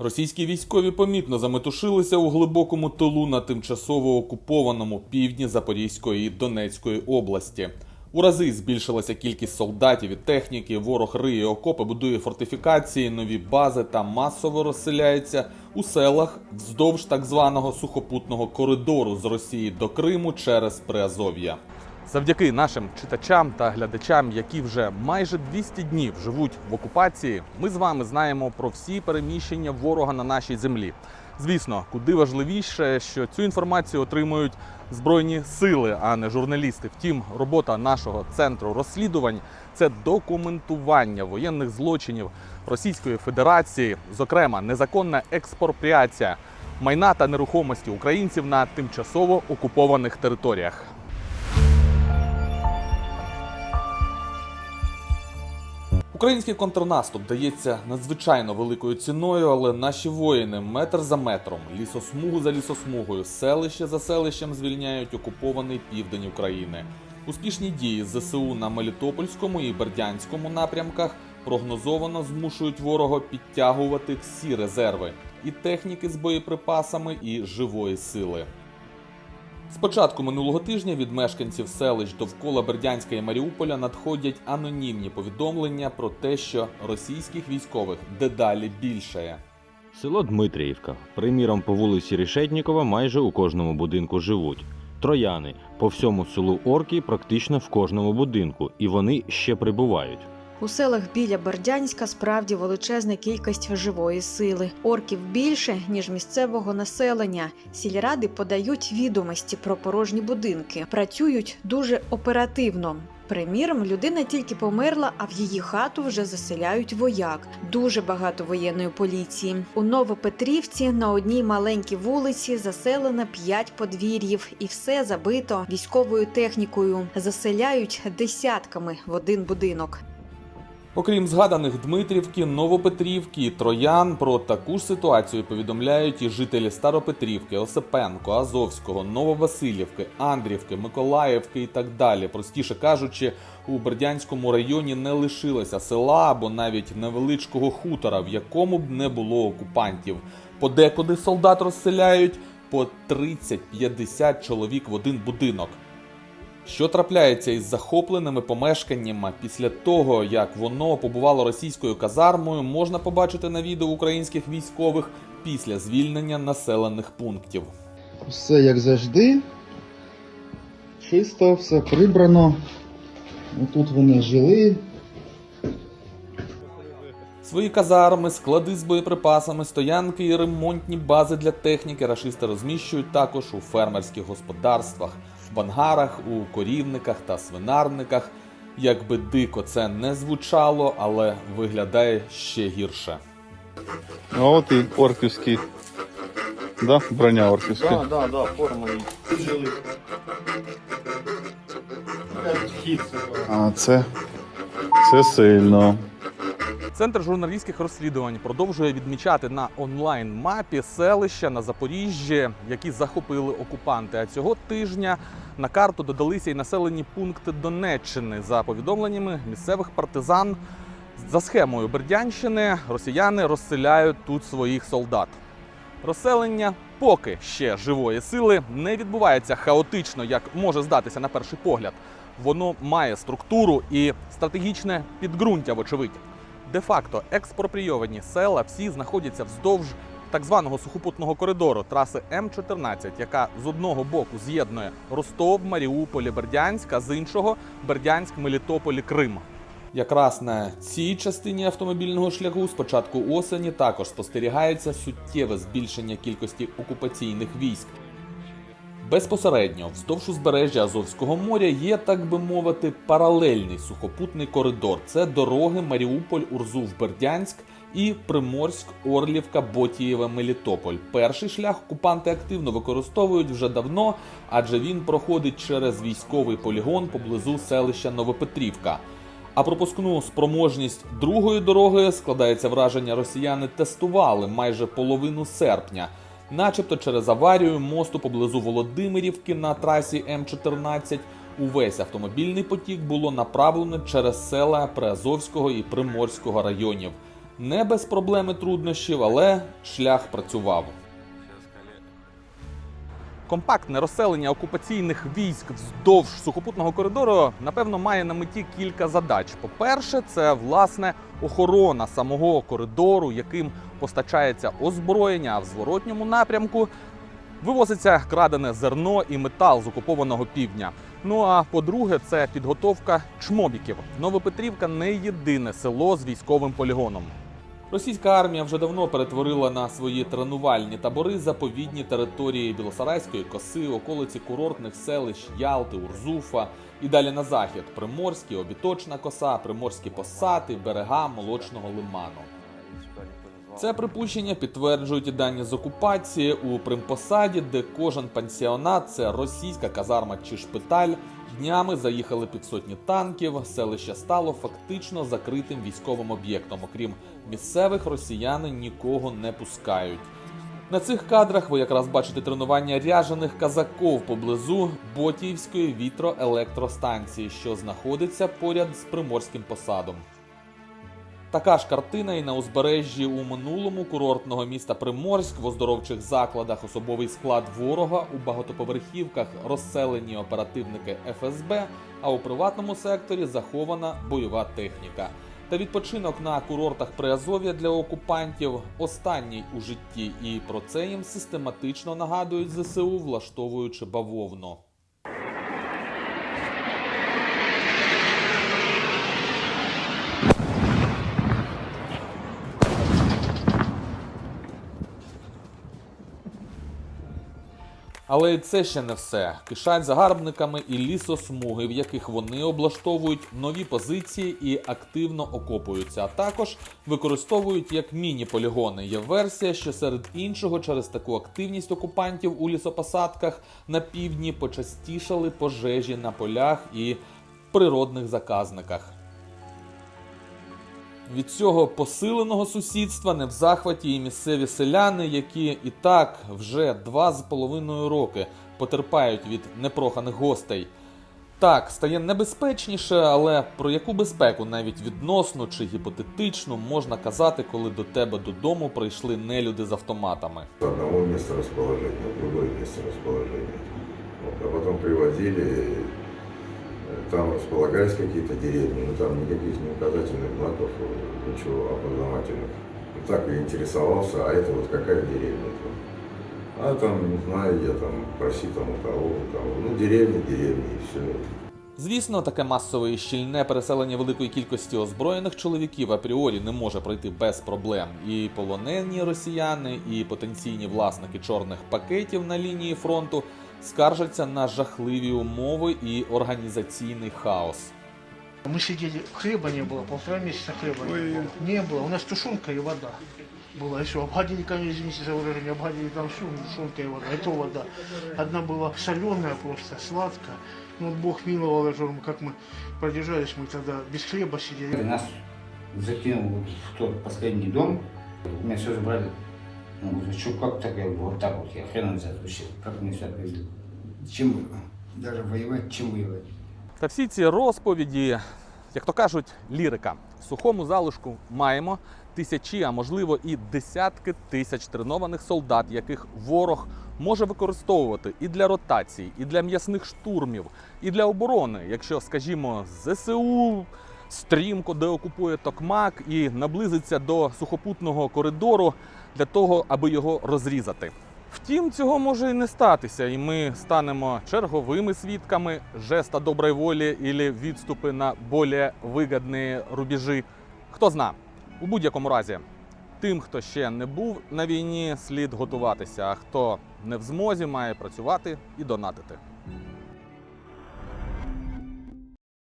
Російські військові помітно заметушилися у глибокому тилу на тимчасово окупованому півдні Запорізької і Донецької області. У рази збільшилася кількість солдатів і техніки. Ворог риє окопи, будує фортифікації, нові бази та масово розселяється у селах вздовж так званого сухопутного коридору з Росії до Криму через Приазов'я. Завдяки нашим читачам та глядачам, які вже майже 200 днів живуть в окупації, ми з вами знаємо про всі переміщення ворога на нашій землі. Звісно, куди важливіше, що цю інформацію отримують збройні сили, а не журналісти. Втім, робота нашого центру розслідувань це документування воєнних злочинів Російської Федерації, зокрема незаконна експропріація майна та нерухомості українців на тимчасово окупованих територіях. Український контрнаступ дається надзвичайно великою ціною, але наші воїни метр за метром, лісосмугу за лісосмугою, селище за селищем звільняють окупований південь України. Успішні дії ЗСУ на Мелітопольському і Бердянському напрямках прогнозовано змушують ворога підтягувати всі резерви і техніки з боєприпасами, і живої сили. З початку минулого тижня від мешканців селищ довкола Бердянська і Маріуполя надходять анонімні повідомлення про те, що російських військових дедалі більшає. Село Дмитріївка. Приміром, по вулиці Рішетнікова майже у кожному будинку живуть. Трояни по всьому селу Орки практично в кожному будинку, і вони ще прибувають. У селах біля Бердянська справді величезна кількість живої сили. Орків більше ніж місцевого населення. Сільради подають відомості про порожні будинки, працюють дуже оперативно. Приміром, людина тільки померла, а в її хату вже заселяють вояк. Дуже багато воєнної поліції. У Новопетрівці на одній маленькій вулиці заселено п'ять подвір'їв, і все забито військовою технікою. Заселяють десятками в один будинок. Окрім згаданих Дмитрівки, Новопетрівки і Троян, про таку ж ситуацію повідомляють і жителі Старопетрівки, Осипенко, Азовського, Нововасилівки, Андрівки, Миколаївки і так далі. Простіше кажучи, у Бердянському районі не лишилося села або навіть невеличкого хутора, в якому б не було окупантів. Подекуди солдат розселяють по 30-50 чоловік в один будинок. Що трапляється із захопленими помешканнями після того, як воно побувало російською казармою, можна побачити на відео українських військових після звільнення населених пунктів. Все як завжди. Чисто, все прибрано. Тут вони жили. Свої казарми, склади з боєприпасами, стоянки і ремонтні бази для техніки рашисти розміщують також у фермерських господарствах, в ангарах, у корівниках та свинарниках. Якби дико це не звучало, але виглядає ще гірше. А от і орківський. Да? Броня орківська. Да, да, да, форма жили. А це. Це сильно. Центр журналістських розслідувань продовжує відмічати на онлайн-мапі селища на Запоріжжі, які захопили окупанти. А цього тижня на карту додалися й населені пункти Донеччини. За повідомленнями місцевих партизан за схемою Бердянщини росіяни розселяють тут своїх солдат. Розселення поки ще живої сили не відбувається хаотично, як може здатися на перший погляд. Воно має структуру і стратегічне підґрунтя, вочевидь. Де-факто експропрійовані села всі знаходяться вздовж так званого сухопутного коридору траси М14, яка з одного боку з'єднує Ростов, Маріуполі, Бердянськ, а з іншого Бердянськ, Мелітополі, Крим. Якраз на цій частині автомобільного шляху з початку осені також спостерігається суттєве збільшення кількості окупаційних військ. Безпосередньо вздовж узбережжя Азовського моря є, так би мовити, паралельний сухопутний коридор. Це дороги Маріуполь, Урзув, Бердянськ і Приморськ, Орлівка, Ботієве, Мелітополь. Перший шлях окупанти активно використовують вже давно, адже він проходить через військовий полігон поблизу селища Новопетрівка. А пропускну спроможність другої дороги складається враження, росіяни тестували майже половину серпня. Начебто через аварію мосту поблизу Володимирівки на трасі М14 увесь автомобільний потік було направлено через села Приазовського і Приморського районів. Не без проблеми труднощів, але шлях працював. Компактне розселення окупаційних військ вздовж сухопутного коридору напевно має на меті кілька задач. По-перше, це власне охорона самого коридору, яким постачається озброєння, в зворотньому напрямку вивозиться крадене зерно і метал з окупованого півдня. Ну а по-друге, це підготовка чмобіків. Новопетрівка не єдине село з військовим полігоном. Російська армія вже давно перетворила на свої тренувальні табори заповідні території Білосарайської коси, околиці курортних селищ Ялти, Урзуфа і далі на захід Приморські, Обіточна коса, Приморські посади, берега молочного лиману. Це припущення підтверджують і дані з окупації у Примпосаді, де кожен пансіонат це російська казарма чи шпиталь. Днями заїхали півсотні танків. Селище стало фактично закритим військовим об'єктом. Окрім місцевих, росіяни нікого не пускають. На цих кадрах ви якраз бачите тренування ряжених казаков поблизу Ботіївської вітроелектростанції, що знаходиться поряд з приморським посадом. Така ж картина і на узбережжі у минулому курортного міста Приморськ в оздоровчих закладах особовий склад ворога у багатоповерхівках розселені оперативники ФСБ, а у приватному секторі захована бойова техніка. Та відпочинок на курортах Приазов'я для окупантів останній у житті, і про це їм систематично нагадують ЗСУ, влаштовуючи бавовну. Але це ще не все. Кишать загарбниками і лісосмуги, в яких вони облаштовують нові позиції і активно окопуються, а також використовують як міні-полігони. Є версія, що серед іншого, через таку активність окупантів у лісопосадках на півдні почастішали пожежі на полях і природних заказниках. Від цього посиленого сусідства не в захваті і місцеві селяни, які і так вже два з половиною роки потерпають від непроханих гостей. Так, стає небезпечніше, але про яку безпеку, навіть відносну чи гіпотетичну, можна казати, коли до тебе додому прийшли нелюди з автоматами. С одного места расположения в другое место расположения. Вот, а потом привозили, там располагались какие-то деревни, но там никаких не указательных знаков, э, ничего опознавательных. И так и интересовался, а это вот какая деревня там? А там, не знаю, я там, проси там у того, у того. Ну, деревня, деревня, и все. Звісно, таке масове і щільне переселення великої кількості озброєних чоловіків апріорі не може пройти без проблем. І полонені росіяни, і потенційні власники чорних пакетів на лінії фронту скаржаться на жахливі умови і організаційний хаос. Мы сидели, хлеба не было, полтора месяца хлеба не было. Не было, у нас тушенка и вода была, и все. Обходили, конечно, извините за выражение, обходили там всю тушенка и вода, и то вода. Одна была соленая просто, сладкая. Ну, вот Бог миловал, я же говорю, как мы продержались, мы тогда без хлеба сидели. Нас закинул вот в тот последний дом. Меня все забрали. Он говорит, что как так? Я говорю, вот так вот. Я хрен не вообще, как мне все отвезли. Чем даже воевать, чем воевать? Та всі ці розповіді, як то кажуть, лірика. В сухому залишку маємо тисячі, а можливо і десятки тисяч тренованих солдат, яких ворог може використовувати і для ротацій, і для м'ясних штурмів, і для оборони, якщо, скажімо, ЗСУ стрімко деокупує Токмак і наблизиться до сухопутного коридору для того, аби його розрізати. Втім, цього може і не статися, і ми станемо черговими свідками жеста доброї волі і відступи на більш вигідні рубежі. Хто зна, у будь-якому разі, тим, хто ще не був на війні, слід готуватися. А хто не в змозі, має працювати і донатити.